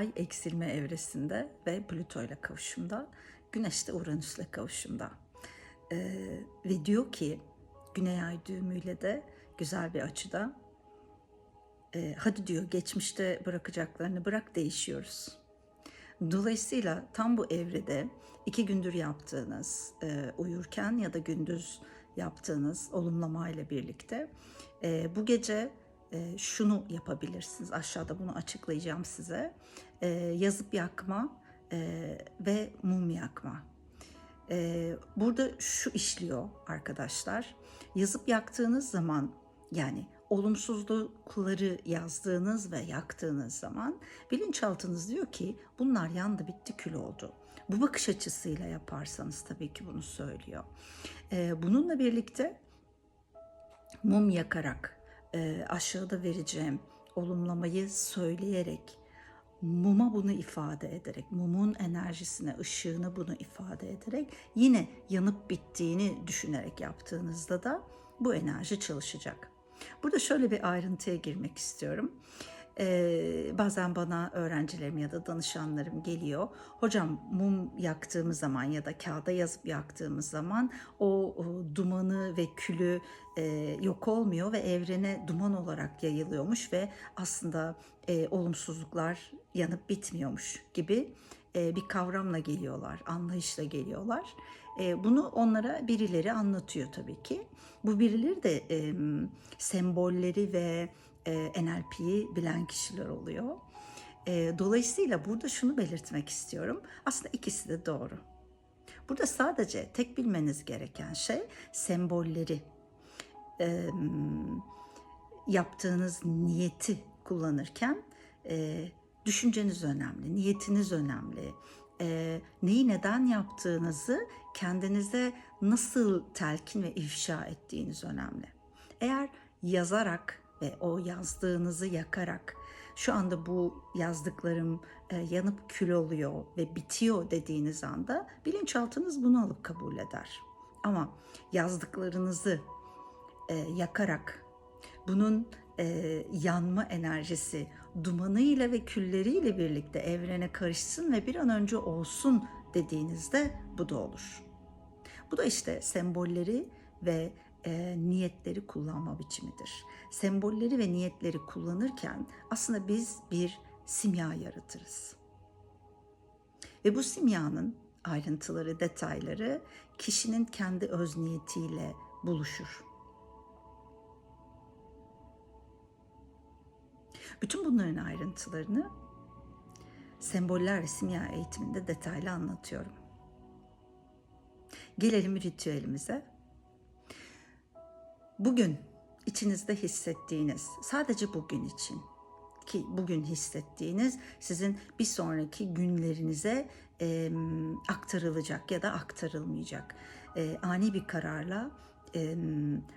Ay eksilme evresinde ve Plüto ile kavuşumda, Güneş de Uranüs ile kavuşumda. Ee, ve diyor ki Güney Ay düğümüyle de güzel bir açıda e, hadi diyor geçmişte bırakacaklarını bırak değişiyoruz. Dolayısıyla tam bu evrede iki gündür yaptığınız e, uyurken ya da gündüz yaptığınız olumlama ile birlikte e, bu gece e, şunu yapabilirsiniz. Aşağıda bunu açıklayacağım size. E, yazıp yakma e, ve mum yakma. E, burada şu işliyor arkadaşlar. Yazıp yaktığınız zaman yani olumsuzlukları yazdığınız ve yaktığınız zaman bilinçaltınız diyor ki bunlar yandı bitti kül oldu. Bu bakış açısıyla yaparsanız tabii ki bunu söylüyor. Bununla birlikte mum yakarak e, aşağıda vereceğim olumlamayı söyleyerek muma bunu ifade ederek, mumun enerjisine, ışığını bunu ifade ederek yine yanıp bittiğini düşünerek yaptığınızda da bu enerji çalışacak. Burada şöyle bir ayrıntıya girmek istiyorum. Ee, bazen bana öğrencilerim ya da danışanlarım geliyor. Hocam mum yaktığımız zaman ya da kağıda yazıp yaktığımız zaman o, dumanı ve külü e, yok olmuyor ve evrene duman olarak yayılıyormuş ve aslında e, olumsuzluklar yanıp bitmiyormuş gibi e, bir kavramla geliyorlar, anlayışla geliyorlar. E, bunu onlara birileri anlatıyor tabii ki. Bu birileri de e, sembolleri ve e, NLP'yi bilen kişiler oluyor. E, dolayısıyla burada şunu belirtmek istiyorum. Aslında ikisi de doğru. Burada sadece tek bilmeniz gereken şey sembolleri, e, yaptığınız niyeti kullanırken e, düşünceniz önemli, niyetiniz önemli. E, neyi neden yaptığınızı kendinize nasıl telkin ve ifşa ettiğiniz önemli. Eğer yazarak ve o yazdığınızı yakarak şu anda bu yazdıklarım e, yanıp kül oluyor ve bitiyor dediğiniz anda bilinçaltınız bunu alıp kabul eder. Ama yazdıklarınızı e, yakarak bunun e, yanma enerjisi dumanıyla ve külleriyle birlikte evrene karışsın ve bir an önce olsun dediğinizde bu da olur. Bu da işte sembolleri ve e, niyetleri kullanma biçimidir. Sembolleri ve niyetleri kullanırken aslında biz bir simya yaratırız. Ve bu simyanın ayrıntıları, detayları kişinin kendi öz niyetiyle buluşur. Bütün bunların ayrıntılarını semboller ve simya eğitiminde detaylı anlatıyorum. Gelelim ritüelimize. Bugün içinizde hissettiğiniz, sadece bugün için ki bugün hissettiğiniz sizin bir sonraki günlerinize e, aktarılacak ya da aktarılmayacak. E, ani bir kararla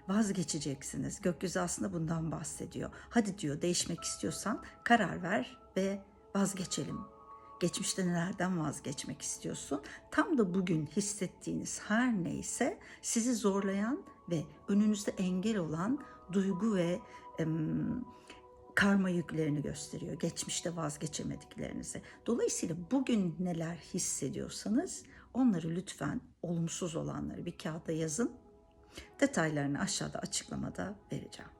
vazgeçeceksiniz. Gökyüzü aslında bundan bahsediyor. Hadi diyor değişmek istiyorsan karar ver ve vazgeçelim. Geçmişte nelerden vazgeçmek istiyorsun? Tam da bugün hissettiğiniz her neyse sizi zorlayan ve önünüzde engel olan duygu ve karma yüklerini gösteriyor. Geçmişte vazgeçemediklerinizi. Dolayısıyla bugün neler hissediyorsanız onları lütfen olumsuz olanları bir kağıda yazın. Detaylarını aşağıda açıklamada vereceğim.